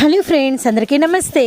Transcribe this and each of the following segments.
Hello friends అందరికీ నమస్తే.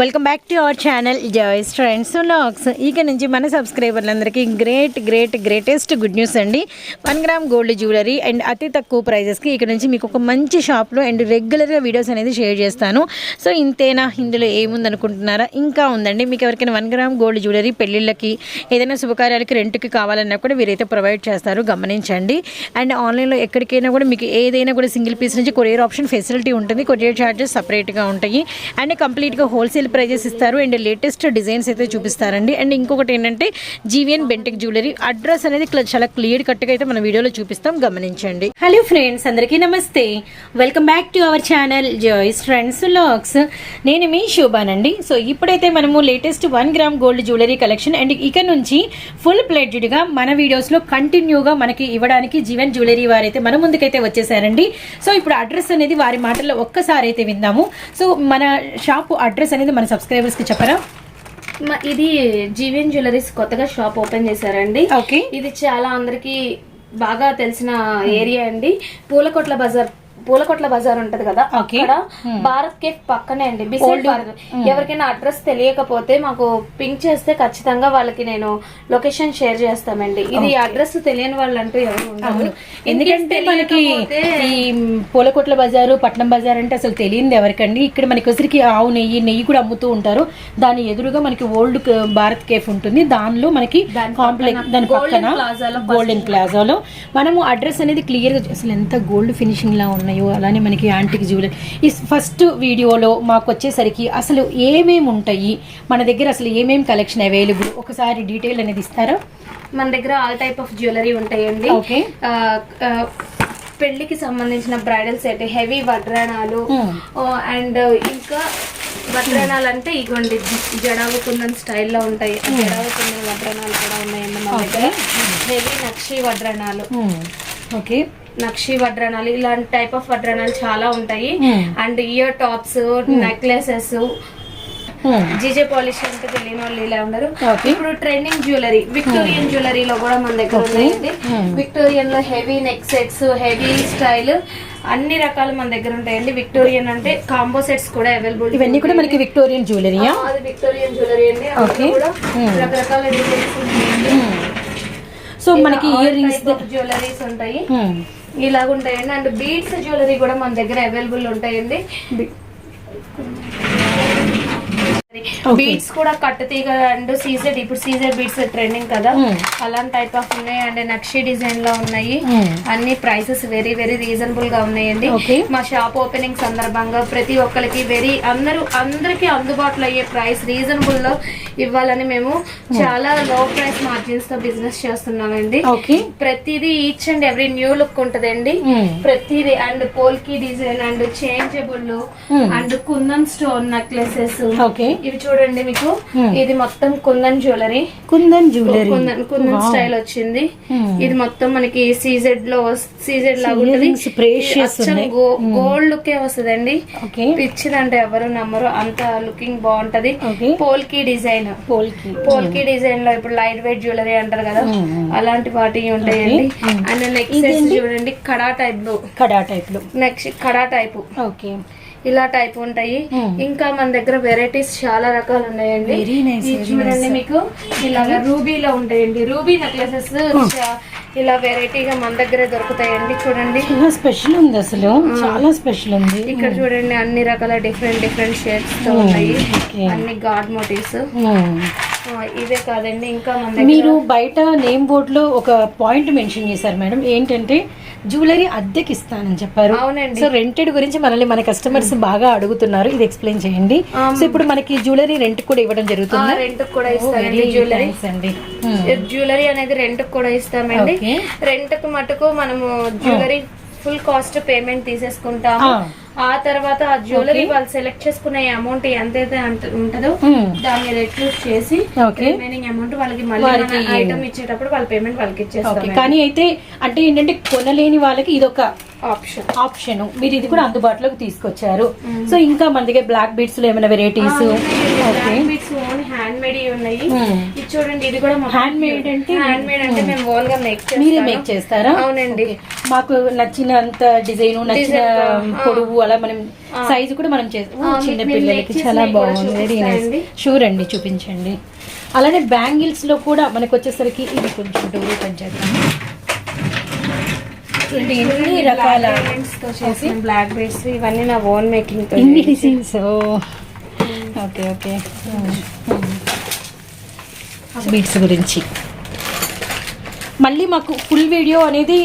Welcome back to our channel Joyce friends లాక్స్ ఇక నుంచి మన సబ్స్క్రైబర్లందరికీ great great greatest good news అండి. One gram gold jewellery and అతి తక్కువ ప్రైజెస్కి ఇక నుంచి మీకు ఒక మంచి షాప్లో అండ్ రెగ్యులర్గా వీడియోస్ అనేది షేర్ చేస్తాను. సో ఇంతేనా? ఇందులో ఏముందనుకుంటున్నారా? ఇంకా ఉందండి. మీకు ఎవరికైనా వన్ గ్రామ్ గోల్డ్ జ్యువెలరీ పెళ్ళిళ్ళకి ఏదైనా శుభకార్యాలకి రెంట్కి కావాలన్నా కూడా వీరైతే ప్రొవైడ్ చేస్తారు. గమనించండి. అండ్ ఆన్లైన్లో ఎక్కడికైనా కూడా మీకు ఏదైనా కూడా సింగిల్ పీస్ నుంచి కొరియర్ ఆప్షన్ ఫెసిలిటీ ఉంటుంది. కొరియర్ ఛార్జెస్ వెరైటీగా ఉంటాయి. అండ్ కంప్లీట్గా హోల్సేల్ ప్రైజెస్ ఇస్తారు. అండ్ లేటెస్ట్ డిజైన్స్ అయితే చూపిస్తారండి. అండ్ ఇంకొకటి ఏంటంటే జీవిఎన్ బెంటెక్ జ్యువెలరీ అడ్రస్ అనేది చాలా క్లియర్ కట్గా అయితే మన వీడియోలో చూపిస్తాం. గమనించండి. హలో ఫ్రెండ్స్ అందరికీ నమస్తే. Welcome back to our channel Joyce friends lakhs నేను మీ శోభానండి. సో ఇప్పుడైతే మనము latest one gram gold jewellery collection and ఇక నుంచి ఫుల్ ప్లేటెడ్గా మన వీడియోస్లో కంటిన్యూగా మనకి ఇవ్వడానికి జీవన్ జ్యువెలరీ వారైతే మన ముందుకైతే వచ్చేసారండి. సో ఇప్పుడు అడ్రస్ అనేది వారి మాటల్లో ఒక్కసారి అయితే విందాము. సో మన షాపు అడ్రస్ అనేది మన సబ్స్క్రైబర్స్కి చెప్పరా? ఇది జీవియన్ జ్యువెలరీస్ కొత్తగా షాప్ ఓపెన్ చేశారండి. ఓకే. ఇది చాలా అందరికి బాగా తెలిసిన ఏరియా అండి. పూలకొట్ల బజార్ పూలకొట్ల బజార్ ఉంటది కదా. అక్కడ భారత్ కేఫ్ పక్కనే అండి. బిసైడ్ భారత్ ఎవరికైనా అడ్రస్ తెలియకపోతే మాకు పింక్ చేస్తే ఖచ్చితంగా వాళ్ళకి నేను లొకేషన్ షేర్ చేస్తామండి. ఇది అడ్రస్ తెలియని వాళ్ళు అంటూ ఎవరు ఉండరు. ఎందుకంటే మనకి ఈ పూలకోట్ల బజారు పట్నం బజార్ అంటే అసలు తెలియదు ఎవరికండి. ఇక్కడ మనకి వచ్చరికి ఆవు నెయ్యి నెయ్యి కూడా అమ్ముతూ ఉంటారు. దాని ఎదురుగా మనకి ఓల్డ్ భారత్ కేఫ్ ఉంటుంది. దానిలో మనకి కాంప్లెక్స్ దాని పక్కన గోల్డెన్ ప్లాజాలో మనము అడ్రస్ అనేది క్లియర్గా అసలు ఎంత గోల్డ్ ఫినిషింగ్ లా ఉన్నాయో అలానే మనకి యాంటిక్ జ్యువెలరీ. ఈ ఫస్ట్ వీడియోలో మాకు వచ్చేసరికి అసలు ఏమేమి ఉంటాయి? మన దగ్గర అసలు ఏమేమి కలెక్షన్ అవైలబుల్ ఒకసారి డీటెయిల్ అనేది ఇస్తారా? మన దగ్గర ఆల్ టైప్ ఆఫ్ జ్యువెలరీ ఉంటాయండి. ఓకే పెళ్ళికి సంబంధించిన బ్రైడల్ సెట్ హెవీ వడ్రాణాలు Hmm. అండ్ ఇంకా వడ్రాణాలు అంటే ఇగోండి జడావు కుందన్ స్టైల్లో ఉంటాయి. జడావు కుందన్ వడ్రాణాలు కూడా ఉన్నాయండి మన దగ్గర. హెవీ నక్షి వడ్రాణాలు. ఓకే నక్షి వడ్రాణాలు ఇలాంటి టైప్ ఆఫ్ వడ్రాణాలు చాలా ఉంటాయి. Hmm. And ear tops necklaces GJ polish అంటే తెలియని వాళ్ళు ఇలా ఉండరు. Okay. ఇప్పుడు ట్రెండింగ్ జ్యువెలరీ విక్టోరియన్ జ్యువెలరీలో కూడా మన దగ్గర ఉన్నాయండి. విక్టోరియన్లో heavy neck sets heavy style అన్ని రకాలు మన దగ్గర ఉంటాయండి. విక్టోరియన్ అంటే కాంబో సెట్స్ కూడా అవైలబుల్ ఇవన్నీ కూడా మనకి విక్టోరియన్ జ్యువెలరీయా అది విక్టోరియన్ జ్యువెలరీ అండి. కూడా రకరకాల డిజైన్స్ ఉంటాయండి. సో మనకి ఇయర్ రింగ్స్ జ్యువెలరీస్ ఉంటాయి. ఇలాగ ఉంటాయండి అండ్ బీడ్స్ జ్యువెలరీ కూడా మన దగ్గర అవైలబుల్ ఉంటాయండి. బీడ్స్ కూడా కట్టుతీగ అండ్ సీజెడ్ ఇప్పుడు సీజెడ్ బీడ్స్ ట్రెండింగ్ కదా. అలాంటి టైప్ ఆఫ్ ఉన్నాయి. అండ్ నక్షి డిజైన్లో ఉన్నాయి. అన్ని ప్రైసెస్ వెరీ వెరీ రీజనబుల్గా ఉన్నాయండి. మా షాప్ ఓపెనింగ్ సందర్భంగా ప్రతి ఒక్కరికి వెరీ అందరూ అందరికి అందుబాటులో అయ్యే ప్రైస్ రీజనబుల్లో ఇవ్వాలని మేము చాలా లో ప్రైస్ మార్జిన్స్తో బిజినెస్ చేస్తున్నామండి. ప్రతిదీ each and every new look ఉంటదండి. ప్రతిదీ and polki design and changeable and kundan stone necklaces okay ఇవి చూడండి మీకు. ఇది మొత్తం kundan jewellery. Kundan jewellery. Kundan kundan style వచ్చింది. ఇది మొత్తం మనకి సీజెడ్లో సీజెడ్ లాగా ఉంటది. గోల్డ్ లుక్ వస్తుందండి. ఓకే పిచ్చిదంటే ఎవరు నమ్మరు. అంత లుకింగ్ బాగుంటది. పోల్కి డిజైన్. పోల్కి. పోల్కి డిజైన్లో ఇప్పుడు లైట్ వెయిట్ జ్యువెలరీ అంటారు కదా. అలాంటి వాటి ఉంటాయండి. అండ్ నెక్స్ట్ చూడండి కడా టైప్ కడా టైప్లో. నెక్స్ట్ కడా టైప్ ఓకే ఇలా టైప్ ఉంటాయి. ఇంకా మన దగ్గర వెరైటీస్ చాలా రకాలు ఉన్నాయండి ఇది చూడండి మీకు. ఇలాగా రూబీలో ఉంటాయండి. రూబీ నెక్లెసెస్ ఇలా వెరైటీగా మన దగ్గరే దొరుకుతాయండి. చూడండి. చాలా స్పెషల్ ఉంది అసలు. చాలా స్పెషల్ ఉంది. ఇక్కడ చూడండి అన్ని రకాల డిఫరెంట్ డిఫరెంట్ షేప్స్తో ఉన్నాయి. అన్ని గాడ్ మోటివ్స్ Hmm. ఇవే కాదండి. ఇంకా మీరు బయట నేమ్ బోర్డ్లో ఒక పాయింట్ మెన్షన్ చేశారు మేడం. ఏంటంటే జ్యువెలరీ అద్దెకి ఇస్తానని చెప్పారు. అవునండి. సో రెంటెడ్ గురించి మనల్ని మన కస్టమర్స్ బాగా అడుగుతున్నారు. ఇది ఎక్స్ప్లెయిన్ చేయండి. సో ఇప్పుడు మనకి జ్యువెలరీ రెంట్ కూడా ఇవ్వడం జరుగుతుంది. రెంట్ కూడా ఇస్తామండి జ్యువెలరీ. అండి. జ్యువెలరీ అనేది రెంట్ కూడా ఇస్తామండి. రెంట్కు మటుకు మనము జ్యువెలరీ ఫుల్ కాస్ట్ పేమెంట్ తీసేసుకుంటాము. ఆ తర్వాత ఆ జ్యువెలరీ వాళ్ళు సెలెక్ట్ చేసుకునే అమౌంట్ ఎంతైతే ఉంటుందో Hmm. దాన్ని రెడ్యూస్ చేసి. రిమైనింగ్ అమౌంట్ వాళ్ళకి మళ్ళీ ఐటమ్ ఇచ్చేటప్పుడు వాళ్ళ పేమెంట్ వాళ్ళకి ఓకే ఇచ్చేస్తాం కానీ అయితే అంటే ఏంటంటే కొనలేని వాళ్ళకి ఇదొక ఆప్షన్ ఆప్షన్ మీరు ఇది కూడా అందుబాటులోకి తీసుకొచ్చారు. సో ఇంకా మన దగ్గర బ్లాక్ బీడ్స్లో ఏమైనా వెరైటీస్ ఓకే హ్యాండ్ మేడ్ ఉన్నాయి. Hmm. ఇది చూడండి ఇది కూడా Hand made అంటే? హ్యాండ్ మేడ్ అంటే మేము ఓన్గా మేక్ మీరే మేక్ చేస్తారా? అవునండి. మాకు నచ్చినంత డిజైన్ నచ్చిన. పొడవు అలా మనం సైజు కూడా మనం చేస్తాం చిన్న పిల్లలకి చాలా బాగుంది. వెరీ నైస్ చూపిస్తానండి. షూర్ అండి చూపించండి. అలానే బ్యాంగిల్స్లో కూడా మనకు వచ్చేసరికి ఇది కొంచెం డోరీ పనిచేద్దాం చూడండి ఎన్ని రకాల బ్లాక్ బీడ్స్ ఇవన్నీ నా ఓన్ మేకింగ్తో ఎన్ని డిజైన్స్ ఓకే ఓకే బీట్స్ గురించి. మళ్ళీ మాకు ఫుల్ వీడియో అనేది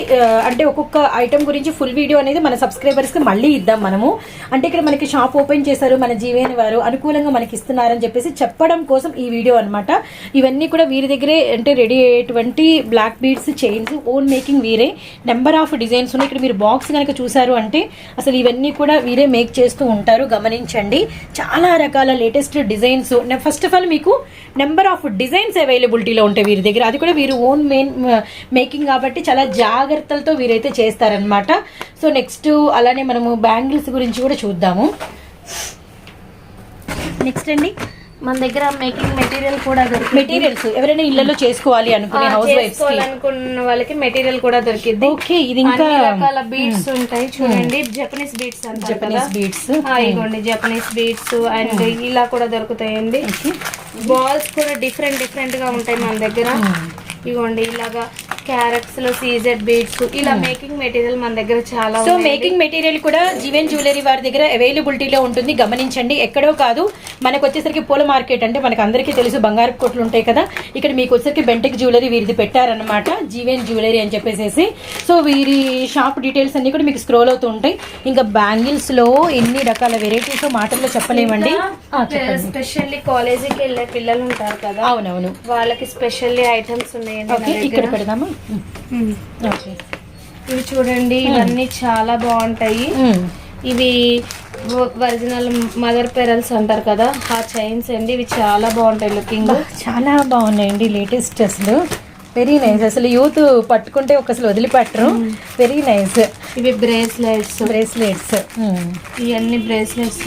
అంటే ఒక్కొక్క ఐటమ్ గురించి ఫుల్ వీడియో అనేది మన సబ్స్క్రైబర్స్కి మళ్ళీ ఇద్దాం మనము. అంటే ఇక్కడ మనకి షాప్ ఓపెన్ చేశారు మన జీవేని వారు అనుకూలంగా మనకి ఇస్తున్నారని చెప్పేసి చెప్పడం కోసం ఈ వీడియో అనమాట ఇవన్నీ కూడా వీరి దగ్గరే అంటే రెడీ అయ్యేటువంటి black beads chains own making వీరే. నెంబర్ ఆఫ్ డిజైన్స్ ఉన్నాయి. ఇక్కడ మీరు బాక్స్ కనుక చూసారు అంటే అసలు ఇవన్నీ కూడా వీరే మేక్ చేస్తూ ఉంటారు. గమనించండి. చాలా రకాల latest designs first of all మీకు నెంబర్ ఆఫ్ డిజైన్స్ అవైలబిలిటీలో ఉంటాయి వీరి దగ్గర. అది కూడా వీరు ఓన్ మెయిన్ మేకింగ్ కాబట్టి చాలా జాగ్రత్తలతో వీరైతే చేస్తారనమాట సో నెక్స్ట్ అలానే మనము బ్యాంగిల్స్ గురించి కూడా చూద్దాము. నెక్స్ట్ అండి. మన దగ్గర మేకింగ్ మెటీరియల్ కూడా దొరుకుతుంది. మెటీరియల్స్ ఎవరైనా ఇళ్ళలో చేసుకోవాలి అనుకునే హౌస్కి. చేసుకోవాలనుకున్న వాళ్ళకి మెటీరియల్ కూడా దొరికింది ఓకే ఇది ఇంకా రకాల బీడ్స్ ఉంటాయి. చూడండి. జపనీస్ బీడ్స్ జపనీస్ బీడ్స్ ఇగోండి జపనీస్ బీడ్స్ అండ్ ఇలా కూడా దొరుకుతాయండి. బాల్స్ కూడా డిఫరెంట్ డిఫరెంట్గా ఉంటాయి మన దగ్గర. ఇగోండి ఇలాగా క్యారెట్స్లో సీజెడ్ బీడ్స్ ఇలా మేకింగ్ మెటీరియల్ మన దగ్గర చాలా సో. మేకింగ్ మెటీరియల్ కూడా జీవన్ జ్యువెలరీ వారి దగ్గర అవైలబిలిటీలో ఉంటుంది. గమనించండి. ఎక్కడో కాదు మనకు వచ్చేసరికి పూల మార్కెట్ అంటే మనకు అందరికీ తెలుసు బంగారు కొట్లు ఉంటాయి కదా. ఇక్కడ మీకు వచ్చేసరికి బెంటెక్ జ్యువెలరీ వీరిది పెట్టారనమాట జీవన్ జ్యువెలరీ అని చెప్పేసి సో వీరి షాప్ డీటెయిల్స్ అన్ని కూడా మీకు స్క్రోల్ అవుతూ ఉంటాయి. ఇంకా బ్యాంగిల్స్లో ఎన్ని రకాల వెరైటీస్ మాటల్లో చెప్పలేమండి. స్పెషల్లీ కాలేజీకి వెళ్ళే పిల్లలు ఉంటారు కదా. అవునవును. వాళ్ళకి స్పెషల్లీ ఐటమ్స్ ఓకే ఇక్కడ. పెడదామా? ఇవి చూడండి ఇవన్నీ చాలా బాగుంటాయి. ఇవి ఒరిజినల్ మదర్ పెరల్స్ అంటారు కదా ఆ చైన్స్ అండి ఇవి చాలా బాగుంటాయి లుకింగ్. చాలా బాగున్నాయండి లేటెస్ట్ అసలు. వెరీ నైస్ అసలు యూత్ పట్టుకుంటే ఒక అసలు వదిలిపెట్టరు వెరీ నైస్ ఇవి బ్రేస్లెట్స్. బ్రేస్లెట్స్ ఇవన్నీ బ్రేస్లెట్స్.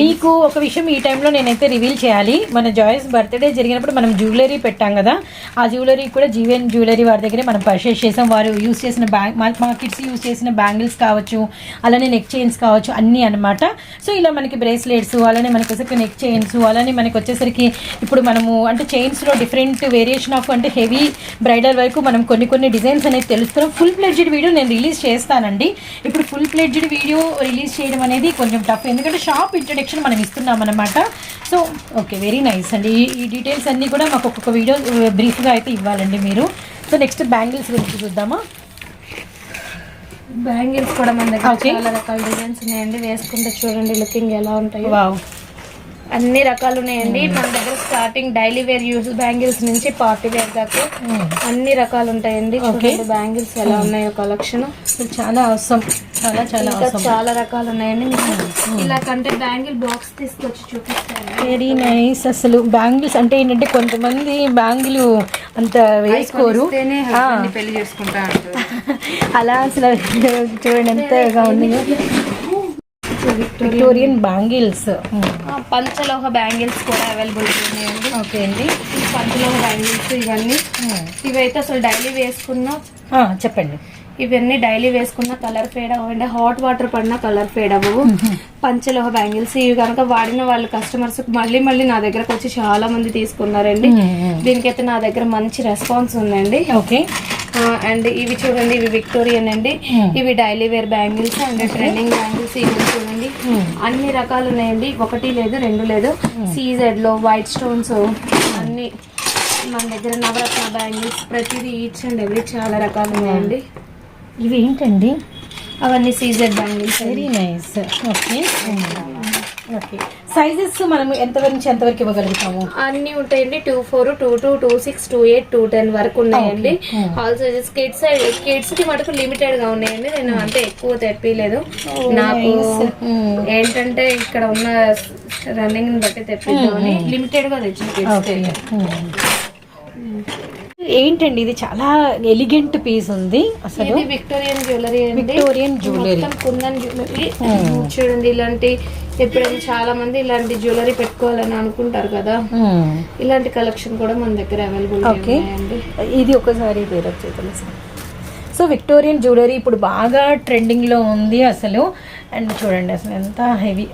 మీకు ఒక విషయం ఈ టైంలో నేనైతే రివీల్ చేయాలి. మన జాయిస్ బర్త్డే జరిగినప్పుడు మనం జ్యువెలరీ పెట్టాం కదా ఆ జ్యువెలరీ కూడా జీవన్ జ్యువెలరీ వారి దగ్గర మనం పర్చేస్ చేసాం. వారు యూస్ చేసిన బ్యాంగ్ మా కిడ్స్ యూస్ చేసిన బ్యాంగిల్స్ కావచ్చు అలానే నెక్ చైన్స్ కావచ్చు అన్నీ అనమాట సో ఇలా మనకి బ్రేస్లెట్స్ అలానే మనకి వచ్చేసరికి నెక్ చైన్స్ అలానే మనకి వచ్చేసరికి ఇప్పుడు మనము అంటే చైన్స్లో డిఫరెంట్ వేరియేషన్ ఆఫ్ అంటే హెవీ బ్రైడల్ వరకు మనం కొన్ని కొన్ని డిజైన్స్ అనేది తెలుస్తున్నాం ఫుల్ ప్లెడ్జ్డ్ వీడియో నేను రిలీజ్ చేస్తానండి ఇప్పుడు ఫుల్ ప్లెడ్జ్డ్ వీడియో రిలీజ్ చేయడం అనేది కొంచెం టఫ్ ఎందుకంటే షాప్ ఇంట్రడక్షన్ మనం ఇస్తున్నాం అనమాట సో ఓకే వెరీ నైస్ అండి. ఈ డీటెయిల్స్ అన్నీ కూడా మాకు ఒక్కొక్క వీడియో బ్రీఫ్గా అయితే ఇవ్వాలండి మీరు. సో నెక్స్ట్ బ్యాంగిల్స్ గురించి చూద్దామా? బ్యాంగిల్స్ కూడా మన దగ్గర. చాలా రకాల డిజైన్స్ ఉన్నాయండి. వేసుకుంటే చూడండి లుకింగ్ ఎలా ఉంటాయి. వావ్ అన్ని రకాలు ఉన్నాయండి. మన దగ్గర starting daily wear use bangles నుంచి పార్టీ వేర్ దాకా అన్ని రకాలు ఉంటాయండి. బ్యాంగిల్స్ ఎలా ఉన్నాయో కలెక్షన్ చాలా అవసరం చాలా చాలా చాలా రకాలు ఉన్నాయండి. మీకు ఇలా కంటే బ్యాంగిల్ బాక్స్ తీసుకొచ్చి చూపిస్తాను వెరీ నైస్ అసలు. బ్యాంగిల్స్ అంటే ఏంటంటే కొంతమంది బ్యాంగిల్ అంత వేసుకోరు. పెళ్ళి చేసుకుంటా అలా అసలు చూడండి ఎంతగా ఉంది విక్టోరియన్ బ్యాంగిల్స్ పంచలోహ బ్యాంగిల్స్ కూడా అవైలబుల్ ఉన్నాయండి. ఓకే అండి. ఈ పంచలోహ బ్యాంగిల్స్ ఇవన్నీ. ఇవైతే అసలు డైలీ వేసుకున్నా చెప్పండి. ఇవన్నీ డైలీ వేసుకున్న కలర్ ఫేడ్ అవ్వండి. హాట్ వాటర్ పడినా కలర్ ఫేడ్ అవ్వవు. పంచలోహ బ్యాంగిల్స్ ఇవి కనుక వాడిన వాళ్ళు కస్టమర్స్ మళ్ళీ మళ్ళీ నా దగ్గరకు వచ్చి చాలా మంది తీసుకున్నారండి. దీనికైతే నా దగ్గర మంచి రెస్పాన్స్ ఉందండి. ఓకే. అండ్ ఇవి చూడండి ఇవి విక్టోరియన్ అండి. ఇవి daily wear bangles and trending bangles ఇవి చూడండి. అన్ని రకాలు ఉన్నాయండి. ఒకటి లేదు రెండు లేదు. సీజెడ్లో వైట్ స్టోన్స్ అన్ని మన దగ్గర నవరత్న బ్యాంగిల్స్ ప్రతిదీ ఈచ్ అండ్ ఎవ్రీ చాలా రకాలు ఉన్నాయండి. ఇవి ఏంటండి? అవన్నీ CZ bangles very nice okay okay. Sizes మనం ఎంతవరకు నుంచి ఎంతవరకు ఇవ్వగలుగుతాము? అన్ని ఉంటాయండి. Two four two two two six two eight two ten వరకు ఉన్నాయండి. ఆల్ సైజెస్ కిడ్స్ కిడ్స్కి మటుకు లిమిటెడ్గా ఉన్నాయండి. నేను అంటే ఎక్కువ తెప్పిలేదు నాకు ఏంటంటే ఇక్కడ ఉన్న రన్నింగ్ బట్టి తెప్పిద్దామని లిమిటెడ్గా తెచ్చిన కిడ్స్ ఓకే ఏంటండి ఇది చాలా ఎలిగెంట్ పీస్ ఉంది అసలు. Victorian jewellery Victorian jewellery kundan jewellery చూడండి ఇలాంటి ఎప్పుడైనా చాలా మంది ఇలాంటి జ్యువెలరీ పెట్టుకోవాలని అనుకుంటారు కదా. ఇలాంటి కలెక్షన్ కూడా మన దగ్గర అవైలబుల్ ఓకే. ఇది ఒకసారి వేరప్ చేయాలి సో విక్టోరియన్ జ్యువెలరీ ఇప్పుడు బాగా ట్రెండింగ్లో ఉంది అసలు. అండ్ చూడండి అసలు ఎంత హెవీ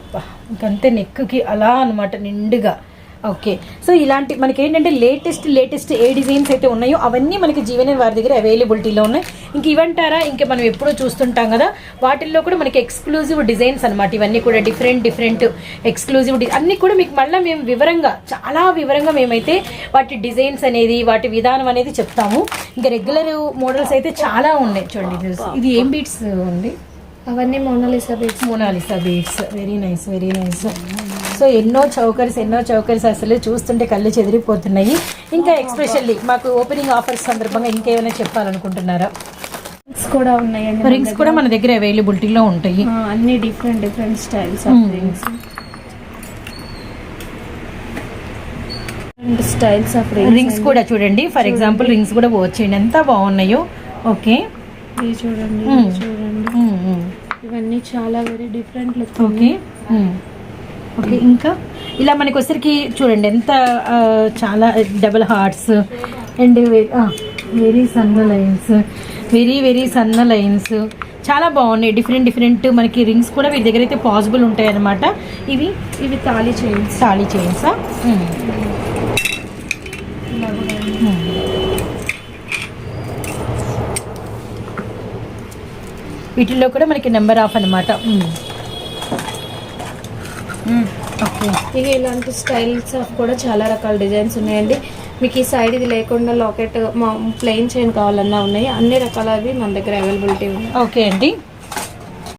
ఇంకంతే నెక్కి అలా అనమాట నిండుగా. ఓకే. సో ఇలాంటి మనకి ఏంటంటే లేటెస్ట్ లేటెస్ట్ ఏ డిజైన్స్ అయితే ఉన్నాయో అవన్నీ మనకి జీవన వారి దగ్గర అవైలబిలిటీలో ఉన్నాయి. ఇంక ఇవంటారా? ఇంకా మనం ఎప్పుడూ చూస్తుంటాం కదా వాటిల్లో కూడా మనకి ఎక్స్క్లూజివ్ డిజైన్స్ అనమాట ఇవన్నీ కూడా డిఫరెంట్ డిఫరెంట్ ఎక్స్క్లూజివ్ అన్నీ కూడా మీకు మళ్ళీ మేము వివరంగా చాలా వివరంగా మేమైతే వాటి డిజైన్స్ అనేది వాటి విధానం అనేది చెప్తాము. ఇంకా రెగ్యులర్ మోడల్స్ అయితే చాలా ఉన్నాయి చూడండి ఇది- ఇది ఏం బీట్స్ ఉంది? అవన్నీ Mona Lisa beats Mona Lisa beats very nice very nice so ఎన్నో చౌకర్స్ ఎన్నో చౌకర్స్ అసలు చూస్తుంటే కళ్ళు చెదిరిపోతున్నాయి. ఇంకా ఎక్స్పెషల్లీ మాకు ఓపెనింగ్ ఆఫర్స్ సందర్భంగా ఇంకేమైనా చెప్పాలనుకుంటున్నారా? కూడా ఉన్నాయండి రింగ్స్ కూడా మన దగ్గర అవైలబిలిటీలో ఉంటాయి. అన్ని different different styles of Hmm. Rings styles of rings కూడా చూడండి. ఫర్ ఎగ్జాంపుల్ రింగ్స్ కూడా వచ్చేయండి ఎంత బాగున్నాయో. ఓకే ఇవి చూడండి Hmm. చూడండి. ఇవన్నీ చాలా very different look okay okay ఇంకా? ఇలా మనకి వచ్చరికి చూడండి ఎంత చాలా డబుల్ హార్ట్స్ అండ్ వెరీ సన్న లైన్స్ వెరీ వెరీ సన్న లైన్స్ చాలా బాగున్నాయి డిఫరెంట్ డిఫరెంట్ మనకి రింగ్స్ కూడా వీరి దగ్గర అయితే పాసిబుల్ ఉంటాయి అన్నమాట ఇవి ఇవి తాళి చైన్స్ సాలీ చైన్సా వీటిల్లో కూడా మనకి నెంబర్ ఆఫ్ అనమాట ఇక ఇలాంటి స్టైల్స్ ఆఫ్ కూడా చాలా రకాల డిజైన్స్ ఉన్నాయండి. మీకు ఈ సైడ్ ఇది లేకుండా లాకెట్ మా ప్లెయిన్ చైన్ కావాలన్నా ఉన్నాయి. అన్ని రకాలవి మన దగ్గర అవైలబిలిటీ ఉన్నాయి. ఓకే అండి.